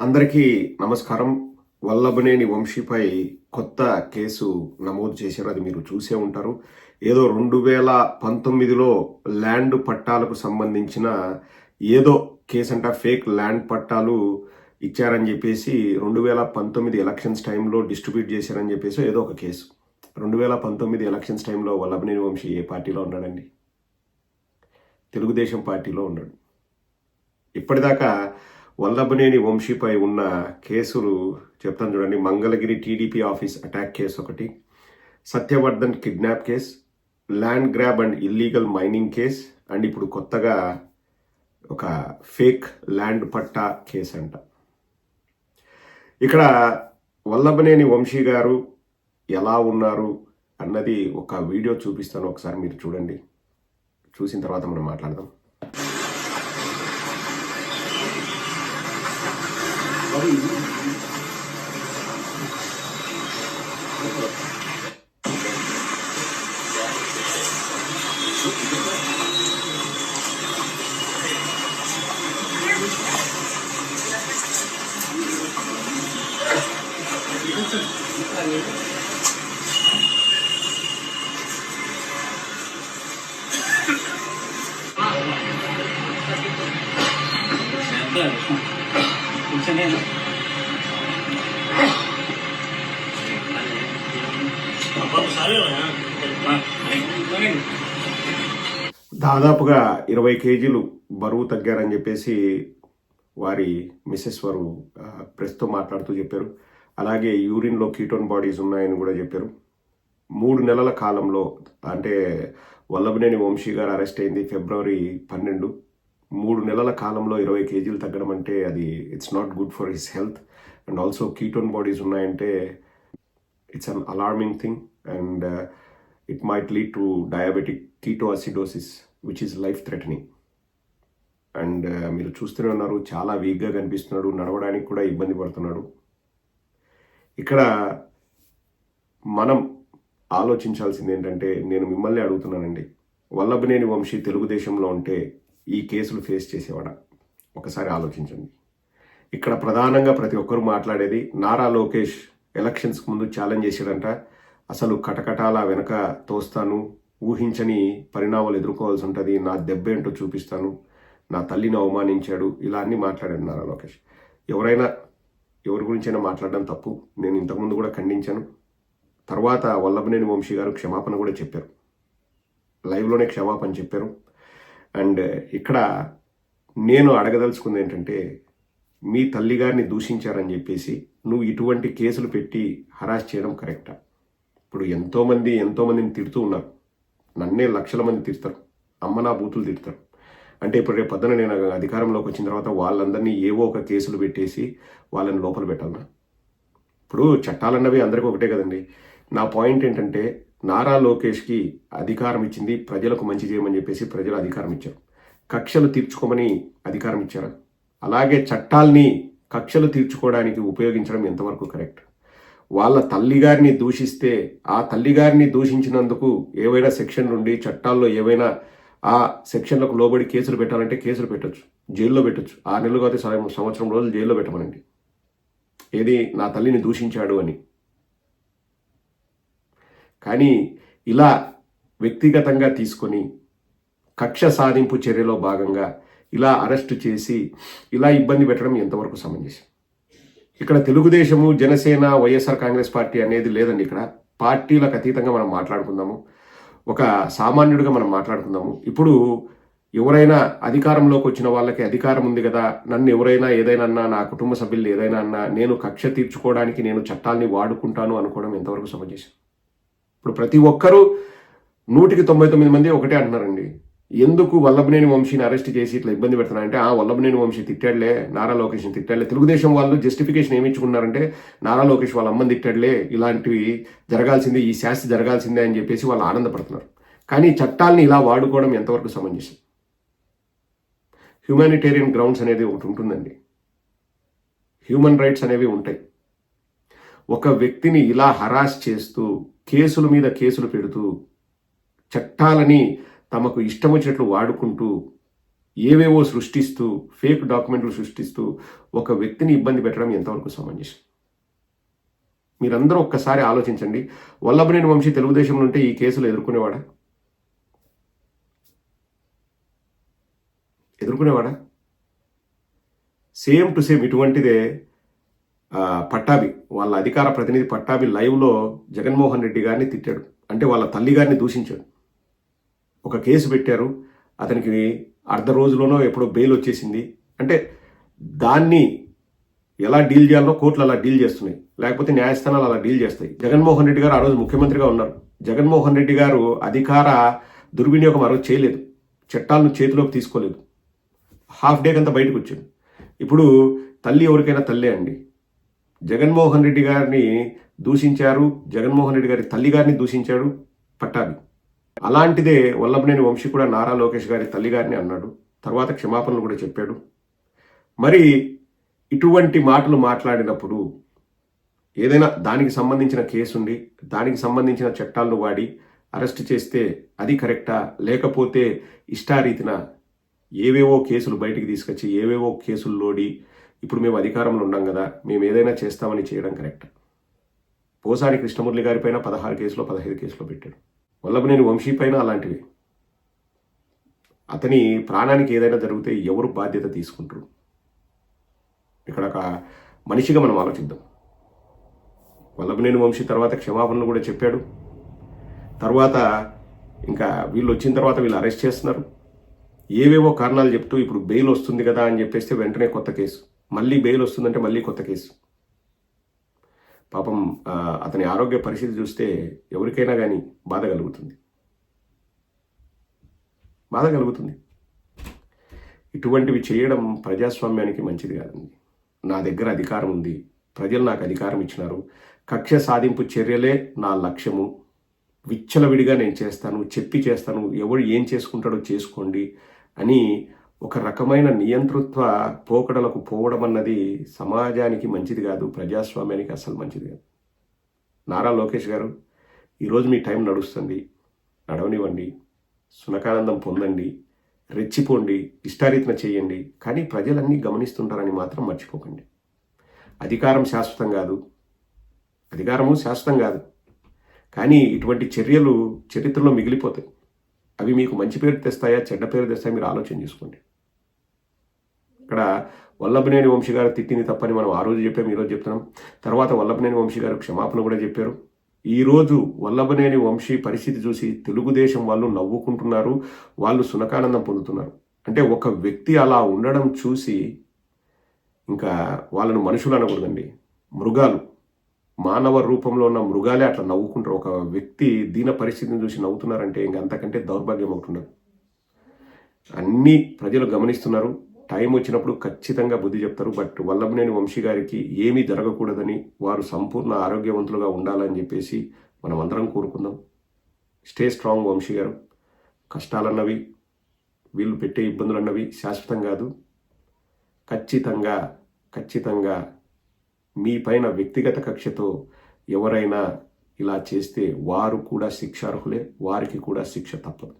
అందరికీ నమస్కారం. వల్లభనేని వంశీపై కొత్త కేసు నమోదు చేశారు. అది మీరు చూసే ఉంటారు. ఏదో రెండు వేల పంతొమ్మిదిలో ల్యాండ్ పట్టాలకు సంబంధించిన ఏదో కేసు అంట ఫేక్ ల్యాండ్ పట్టాలు ఇచ్చారని చెప్పేసి రెండు వేల పంతొమ్మిది ఎలక్షన్స్ టైంలో డిస్ట్రిబ్యూట్ చేశారని చెప్పేసి ఏదో ఒక కేసు. రెండు వేల పంతొమ్మిది ఎలక్షన్స్ టైంలో వల్లభనేని వంశీ ఏ పార్టీలో ఉన్నాడండి? తెలుగుదేశం పార్టీలో ఉన్నాడు. ఇప్పటిదాకా వల్లభనేని వంశీపై ఉన్న కేసులు చెప్తాను చూడండి. Mangalagiri TDP office attack case ఒకటి Satyavardhan kidnap case land grab and illegal mining case and ఇప్పుడు కొత్తగా ఒక ఫేక్ ల్యాండ్ పట్టా కేసు అంట. ఇక్కడ వల్లభనేని వంశీ గారు ఎలా ఉన్నారు అన్నది ఒక వీడియో చూపిస్తాను. ఒకసారి మీరు చూడండి. చూసిన తర్వాత మనం మాట్లాడదాం. 条鲤鱼。前面。కూర్చొని దాదాపుగా ఇరవై కేజీలు బరువు తగ్గారని చెప్పేసి వారి మిస్సెస్ వారు ప్రెస్తో మాట్లాడుతూ చెప్పారు. అలాగే యూరిన్లో కీటోన్ బాడీస్ ఉన్నాయని కూడా చెప్పారు. మూడు నెలల కాలంలో అంటే వల్లభనేని వంశీ గారు అరెస్ట్ అయింది ఫిబ్రవరి పన్నెండు. మూడు నెలల కాలంలో ఇరవై కేజీలు తగ్గడం అంటే అది it's not good for his health and also ketone bodies ఉన్నాయంటే it's an alarming thing and it might lead to diabetic ketoacidosis which is life threatening and మీరు చూస్తూనే ఉన్నారు చాలా వీక్గా కనిపిస్తున్నాడు నడవడానికి కూడా ఇబ్బంది పడుతున్నాడు. ఇక్కడ మనం ఆలోచించాల్సింది ఏంటంటే నేను మిమ్మల్ని అడుగుతున్నానండి. వల్లభనేని వంశీ తెలుగుదేశంలో ఉంటే ఈ కేసులు ఫేస్ చేసేవాడా? ఒకసారి ఆలోచించండి. ఇక్కడ ప్రధానంగా ప్రతి ఒక్కరు మాట్లాడేది నారా లోకేష్ ఎలక్షన్స్కి ముందు ఛాలెంజ్ చేశాడంట. అసలు కటకటాల వెనక తోస్తాను ఊహించని పరిణామాలు ఎదుర్కోవాల్సి ఉంటుంది నా దెబ్బ ఏంటో చూపిస్తాను నా తల్లిని అవమానించాడు ఇలా అన్నీ మాట్లాడాడు నారా లోకేష్. ఎవరైనా ఎవరి గురించైనా మాట్లాడడం తప్పు. నేను ఇంతకుముందు కూడా ఖండించాను. తర్వాత వల్లభనేని వంశీ గారు క్షమాపణ కూడా చెప్పారు. లైవ్లోనే క్షమాపణ చెప్పారు. అండ్ ఇక్కడ నేను అడగదలుచుకుంది ఏంటంటే మీ తల్లిగారిని దూషించారని చెప్పేసి నువ్వు ఇటువంటి కేసులు పెట్టి హరాస్ చేయడం కరెక్టా? ఇప్పుడు ఎంతోమంది ఎంతోమందిని తిడుతూ ఉన్నారు. నన్నే లక్షల మంది తిడతారు. అమ్మ నా బూతులు తిడతారు. అంటే ఇప్పుడు రేపు పొద్దున నేను అధికారంలోకి వచ్చిన తర్వాత వాళ్ళందరినీ ఏవో ఒక కేసులు పెట్టేసి వాళ్ళని లోపల పెట్టాలన్నా ఇప్పుడు చట్టాలన్నవి అందరికీ ఒకటే కదండి. నా పాయింట్ ఏంటంటే నారా లోకేష్కి అధికారం ఇచ్చింది ప్రజలకు మంచి చేయమని చెప్పేసి ప్రజలు అధికారం ఇచ్చారు. కక్షలు తీర్చుకోమని అధికారం ఇచ్చారు. అలాగే చట్టాల్ని కక్షలు తీర్చుకోవడానికి ఉపయోగించడం ఎంతవరకు కరెక్ట్? వాళ్ళ తల్లిగారిని దూషిస్తే ఆ తల్లిగారిని దూషించినందుకు ఏవైనా సెక్షన్ నుండి చట్టాల్లో ఏవైనా ఆ సెక్షన్లకు లోబడి కేసులు పెట్టాలంటే కేసులు పెట్టొచ్చు జైల్లో పెట్టొచ్చు. ఆరు నెలలు కాదు సంవత్సరం రోజులు జైల్లో పెట్టమనండి. ఏది నా తల్లిని దూషించాడు అని. కానీ ఇలా వ్యక్తిగతంగా తీసుకొని కక్ష సాధింపు చర్యలో భాగంగా ఇలా అరెస్టు చేసి ఇలా ఇబ్బంది పెట్టడం ఎంతవరకు సమంజసం? ఇక్కడ తెలుగుదేశము జనసేన వైఎస్ఆర్ కాంగ్రెస్ పార్టీ అనేది లేదండి ఇక్కడ. పార్టీలకు అతీతంగా మనం మాట్లాడుకుందాము. ఒక సామాన్యుడిగా మనం మాట్లాడుకుందాము. ఇప్పుడు ఎవరైనా అధికారంలోకి వచ్చిన వాళ్ళకి అధికారం ఉంది కదా నన్ను ఎవరైనా ఏదైనా అన్నా నా కుటుంబ సభ్యులు ఏదైనా అన్నా నేను కక్ష తీర్చుకోవడానికి నేను చట్టాల్ని వాడుకుంటాను అనుకోవడం ఎంతవరకు సమంజసం? ఇప్పుడు ప్రతి ఒక్కరూ నూటికి తొంభై తొమ్మిది మంది ఒకటే అంటున్నారండి. ఎందుకు వల్లభనేని వంశీని అరెస్ట్ చేసి ఇట్లా ఇబ్బంది పెడుతున్నారంటే ఆ వల్లభనేని వంశీ తిట్టాడులే నారా లోకేష్ని తిట్టాడులే. తెలుగుదేశం వాళ్ళు జస్టిఫికేషన్ ఏమి ఇచ్చుకున్నారంటే నారా లోకేష్ వాళ్ళ అమ్మని తిట్టాడులే ఇలాంటివి జరగాల్సిందే ఈ శాస్తి జరగాల్సిందే అని చెప్పేసి వాళ్ళు ఆనందపడుతున్నారు. కానీ చట్టాల్ని ఇలా వాడుకోవడం ఎంతవరకు సమంజసం? హ్యూమానిటేరియన్ గ్రౌండ్స్ అనేది ఒకటి ఉంటుందండి. హ్యూమన్ రైట్స్ అనేవి ఉంటాయి. ఒక వ్యక్తిని ఇలా హరాస్ చేస్తూ కేసుల మీద కేసులు పెడుతూ చట్టాలని తమకు ఇష్టం వచ్చినట్లు వాడుకుంటూ ఏవేవో సృష్టిస్తూ ఫేక్ డాక్యుమెంట్లు సృష్టిస్తూ ఒక వ్యక్తిని ఇబ్బంది పెట్టడం ఎంతవరకు సమంజసం? మీరందరూ ఒక్కసారి ఆలోచించండి. వల్లభనేని వంశీ తెలుగుదేశంలో ఉంటే ఈ కేసులు ఎదుర్కొనేవాడా? ఎదుర్కొనేవాడా? సేమ్ టు సేమ్ ఇటువంటిదే పట్టాభి వాళ్ళ అధికార ప్రతినిధి పట్టాభి లైవ్లో జగన్మోహన్ రెడ్డి గారిని తిట్టాడు. అంటే వాళ్ళ తల్లి గారిని దూషించాడు. ఒక కేసు పెట్టారు. అతనికి అర్ధ రోజులోనో ఎప్పుడో బెయిల్ వచ్చేసింది. అంటే దాన్ని ఎలా డీల్ చేయాలో కోర్టులు అలా డీల్ చేస్తున్నాయి. లేకపోతే న్యాయస్థానాలు అలా డీల్ చేస్తాయి. జగన్మోహన్ రెడ్డి గారు ఆ రోజు ముఖ్యమంత్రిగా ఉన్నారు. జగన్మోహన్ రెడ్డి గారు అధికార దుర్వినియోగం ఆ రోజు చేయలేదు. చట్టాలను చేతిలోకి తీసుకోలేదు. హాఫ్ డే కంతా బయటకు వచ్చాడు. ఇప్పుడు తల్లి ఎవరికైనా తల్లే అండి. జగన్మోహన్ రెడ్డి గారిని దూషించారు జగన్మోహన్ రెడ్డి గారి తల్లి గారిని దూషించాడు పట్టాభి. అలాంటిదే వల్లభనేని వంశీ కూడా నారా లోకేష్ గారి తల్లి గారిని అన్నాడు. తర్వాత క్షమాపణలు కూడా చెప్పాడు. మరి ఇటువంటి మాటలు మాట్లాడినప్పుడు ఏదైనా దానికి సంబంధించిన కేసు ఉండి దానికి సంబంధించిన చట్టాలను వాడి అరెస్ట్ చేస్తే అది కరెక్టా? లేకపోతే ఇష్టారీతిన ఏవేవో కేసులు బయటికి తీసుకొచ్చి ఏవేవో కేసుల్లోడి ఇప్పుడు మేము అధికారంలో ఉన్నాం కదా మేము ఏదైనా చేస్తామని చేయడం కరెక్ట్. పోసాని కృష్ణమురళి గారి పైన పదహారు కేసులో పదహైదు కేసులో పెట్టాడు. వల్లభనేని వంశీ పైన అలాంటివి. అతని ప్రాణానికి ఏదైనా జరిగితే ఎవరు బాధ్యత తీసుకుంటారు? ఇక్కడ ఒక మనిషిగా మనం ఆలోచిద్దాం. వల్లభనేని వంశీ తర్వాత క్షమాపణలు కూడా చెప్పాడు. తర్వాత ఇంకా వీళ్ళు వచ్చిన తర్వాత వీళ్ళు అరెస్ట్ చేస్తున్నారు. ఏవేవో కారణాలు చెప్తూ ఇప్పుడు బెయిల్ వస్తుంది కదా అని చెప్పేస్తే వెంటనే కొత్త కేసు. మళ్ళీ బెయిల్ వస్తుందంటే మళ్ళీ కొత్త కేసు. పాపం అతని ఆరోగ్య పరిస్థితి చూస్తే ఎవరికైనా కానీ బాధ కలుగుతుంది. బాధ కలుగుతుంది. ఇటువంటివి చేయడం ప్రజాస్వామ్యానికి మంచిది కాదండి. నా దగ్గర అధికారం ఉంది. ప్రజలు నాకు అధికారం ఇచ్చినారు. కక్ష సాధింపు చర్యలే నా లక్ష్యము. విచ్చలవిడిగా నేను చేస్తాను చెప్పి చేస్తాను. ఎవడు ఏం చేసుకుంటాడో చేసుకోండి అని ఒక రకమైన నియంతృత్వ పోకడలకు పోవడం అన్నది సమాజానికి మంచిది కాదు ప్రజాస్వామ్యానికి అసలు మంచిది కాదు. నారా లోకేష్ గారు ఈరోజు మీ టైం నడుస్తుంది. నడవనివ్వండి. సునకానందం పొందండి. రెచ్చిపోండి. ఇష్టారీతన చేయండి. కానీ ప్రజలన్నీ గమనిస్తుంటారని మాత్రం మర్చిపోకండి. అధికారం శాశ్వతం కాదు. అధికారము శాశ్వతం కాదు. కానీ ఇటువంటి చర్యలు చరిత్రలో మిగిలిపోతాయి. అవి మీకు మంచి పేరు తెస్తాయా చెడ్డ పేరు తెస్తాయా మీరు ఆలోచన చేసుకోండి. ఇక్కడ వల్లభనేని వంశీ గారు తిట్టింది తప్పని మనం ఆ రోజు చెప్పాము ఈరోజు చెప్తున్నాం. తర్వాత వల్లభనేని వంశీ గారు క్షమాపణ కూడా చెప్పారు. ఈరోజు వల్లభనేని వంశీ పరిస్థితి చూసి తెలుగుదేశం వాళ్ళు నవ్వుకుంటున్నారు వాళ్ళు సునకానందం పొందుతున్నారు. అంటే ఒక వ్యక్తి అలా ఉండడం చూసి ఇంకా వాళ్ళను మనుషులు అనకూడదండి. మృగాలు మానవ రూపంలో ఉన్న మృగాలే అట్లా నవ్వుకుంటారు. ఒక వ్యక్తి దీన పరిస్థితిని చూసి నవ్వుతున్నారంటే ఇంకా అంతకంటే దౌర్భాగ్యం అవుతున్నారు అన్నీ ప్రజలు గమనిస్తున్నారు. టైం వచ్చినప్పుడు ఖచ్చితంగా బుద్ధి చెప్తారు. బట్ వల్లభనేని వంశీ గారికి ఏమీ జరగకూడదని వారు సంపూర్ణ ఆరోగ్యవంతులుగా ఉండాలని చెప్పేసి మనం అందరం కోరుకుందాం. స్టే స్ట్రాంగ్ వంశీ గారు. కష్టాలన్నవి వీళ్ళు పెట్టే ఇబ్బందులు అన్నవి శాశ్వతం కాదు. ఖచ్చితంగా ఖచ్చితంగా మీ పైన వ్యక్తిగత కక్షతో ఎవరైనా ఇలా చేస్తే వారు కూడా శిక్షార్హులే వారికి కూడా శిక్ష తప్పదు.